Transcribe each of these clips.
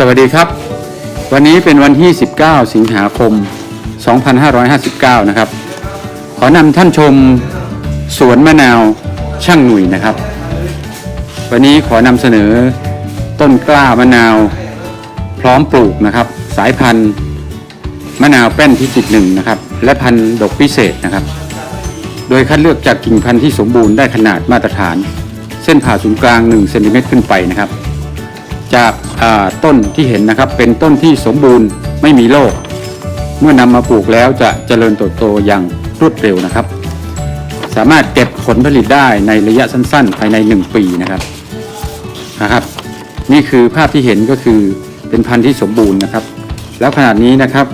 สวัสดีครับ วันนี้เป็นวันที่ 19 สิงหาคม 2559 นะครับ ขอนำท่านชมสวนมะนาวช่างหนุ่ยนะครับ วันนี้ขอนำเสนอต้นกล้ามะนาว พร้อมปลูกนะครับ สายพันธุ์มะนาวแป้นพิจิตหนึ่งนะครับ และพันธุ์ดกพิเศษนะครับ โดยคัดเลือกจากกิ่งพันธุ์ที่สมบูรณ์ได้ขนาดมาตรฐาน เส้นผ่าศูนย์กลาง 1 เซนติเมตรขึ้นไปนะครับ จากต้นที่เห็นนะครับเป็นต้นที่สมบูรณ์ไม่มีโรคเมื่อนำมาปลูกแล้วจะเจริญเติบโตอย่างรวดเร็วนะครับ สามารถเก็บผลผลิตได้ในระยะสั้น ๆ ภายใน 1 ปีนะครับนะครับ นี่คือภาพที่เห็นก็คือเป็นพันธุ์ที่สมบูรณ์นะครับ แล้วขนาดนี้นะครับ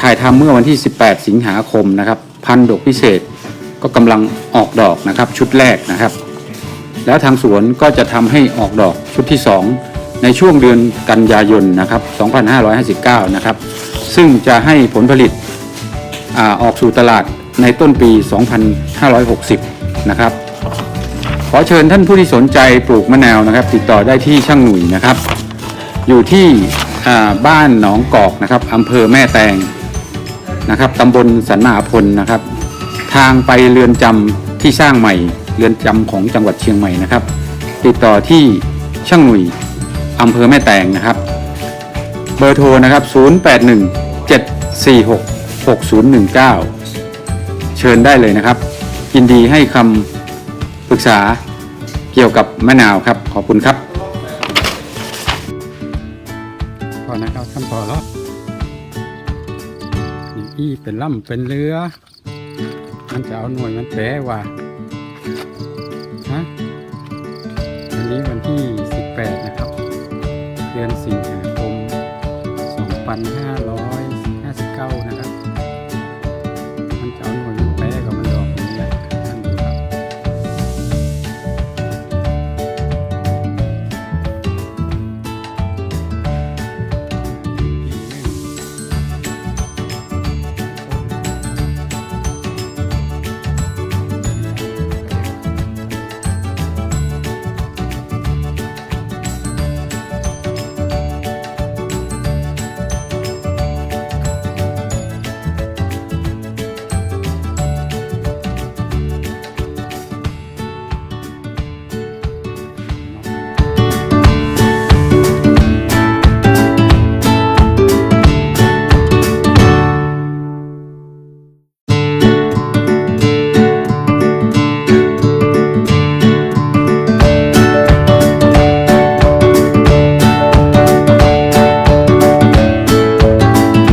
ถ่ายทำเมื่อวันที่ 18 สิงหาคมนะครับ พันธุ์ดกพิเศษก็กำลังออกดอกนะครับชุดแรกนะครับ แล้วทางสวนก็จะทำให้ออกดอกชุดที่ 2 ในช่วงเดือนกันยายนนะครับ2559 นะครับ ซึ่งจะให้ผลผลิตอออกสู่ตลาดในต้นปี 2560 นะครับ ขอเชิญท่านผู้ที่สนใจปลูกมะนาวนะครับ ติดต่อได้ที่ช่างหนุ่ยนะครับ อยู่ที่บ้านหนองกอกนะครับอำเภอแม่แตงนะครับตำบลสันมาพลนะครับ ทางไปเรือนจำที่สร้างใหม่ เรือนจำของจังหวัดเชียงใหม่นะครับ ติดต่อที่ช่างหนุ่ยอำเภอแม่แตงนะครับ เบอร์โทรนะครับ 081 746 6019 เชิญได้เลยนะครับ ยินดีให้คำปรึกษาเกี่ยวกับมะนาวครับ ขอบคุณครับพอนะครับท่านพอแล้วอีเป็นล่ำเป็นเรือ มันจะเอาหน่วยมันแปลว่า นี้วันที่